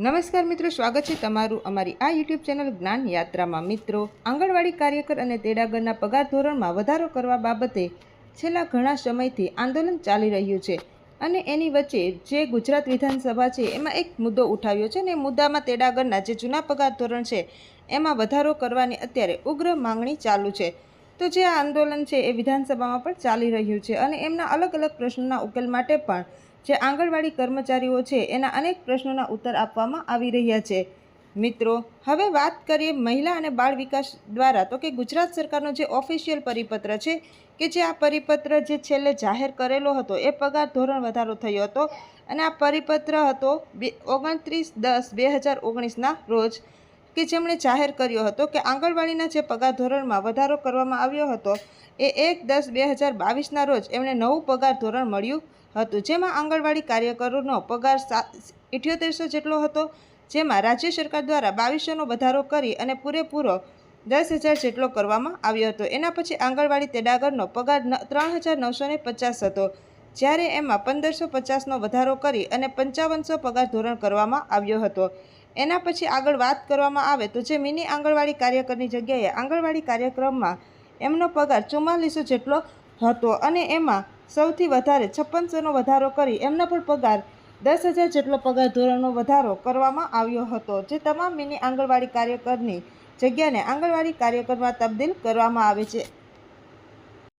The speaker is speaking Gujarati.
નમસ્કાર મિત્રો, સ્વાગત છે તમારું અમારી આ યુટ્યુબ ચેનલ જ્ઞાન યાત્રામાં. મિત્રો, આંગણવાડી કાર્યકર અને તેડાગરના પગાર ધોરણમાં વધારો કરવા બાબતે છેલ્લા ઘણા સમયથી આંદોલન ચાલી રહ્યું છે અને એની વચ્ચે જે ગુજરાત વિધાનસભા છે, એમાં એક મુદ્દો ઉઠાવ્યો છે અને મુદ્દામાં તેડાગરના જે જૂના પગાર ધોરણ છે, એમાં વધારો કરવાની અત્યારે ઉગ્ર માંગણી ચાલુ છે. તો જે આ આંદોલન છે, એ વિધાનસભામાં પણ ચાલી રહ્યું છે અને એમના અલગ અલગ પ્રશ્નોના ઉકેલ માટે પણ જે આંગણવાડી કર્મચારીઓ છે, એના અનેક પ્રશ્નોના ઉત્તર આપવામાં આવી રહ્યા છે. મિત્રો, હવે વાત કરીએ મહિલા અને બાળ વિકાસ દ્વારા. તો કે ગુજરાત સરકારનો જે ઓફિશિયલ પરિપત્ર છે કે જે આ પરિપત્ર જે છેલ્લે જાહેર કરેલો હતો, એ પગાર ધોરણ વધારો થયો હતો અને આ પરિપત્ર હતો બે, ઓગણત્રીસ દસ બે હજાર ઓગણીસના રોજ કે જેમણે જાહેર કર્યો હતો કે આંગણવાડીના જે પગાર ધોરણમાં વધારો કરવામાં આવ્યો હતો, એ એક દસ બે હજાર બાવીસના રોજ એમણે નવું પગાર ધોરણ મળ્યું હતું. જેમાં આંગણવાડી કાર્યકરોનો પગાર ઇઠ્યોતેરસો જેટલો હતો, જેમાં રાજ્ય સરકાર દ્વારા બાવીસોનો વધારો કરી અને પૂરેપૂરો દસ હજાર જેટલો કરવામાં આવ્યો હતો. એના પછી આંગણવાડી તેડાગરનો પગાર ત્રણ હજાર નવસો પચાસ હતો, જ્યારે એમાં પંદરસો પચાસનો વધારો કરી અને પંચાવનસો પગાર ધોરણ કરવામાં આવ્યો હતો. એના પછી આગળ વાત કરવામાં આવે તો જે મિની આંગણવાડી કાર્યકરની જગ્યાએ આંગણવાડી કાર્યક્રમમાં એમનો પગાર ચુમ્માલીસો જેટલો હતો અને એમાં સૌથી વધારે છપ્પનસોનો વધારો કરી એમનો પણ પગાર દસ હજાર જેટલો પગાર ધોરણનો વધારો કરવામાં આવ્યો હતો, જે તમામ મિની આંગણવાડી કાર્યકરની જગ્યાને આંગણવાડી કાર્યકરમાં તબદીલ કરવામાં આવે છે.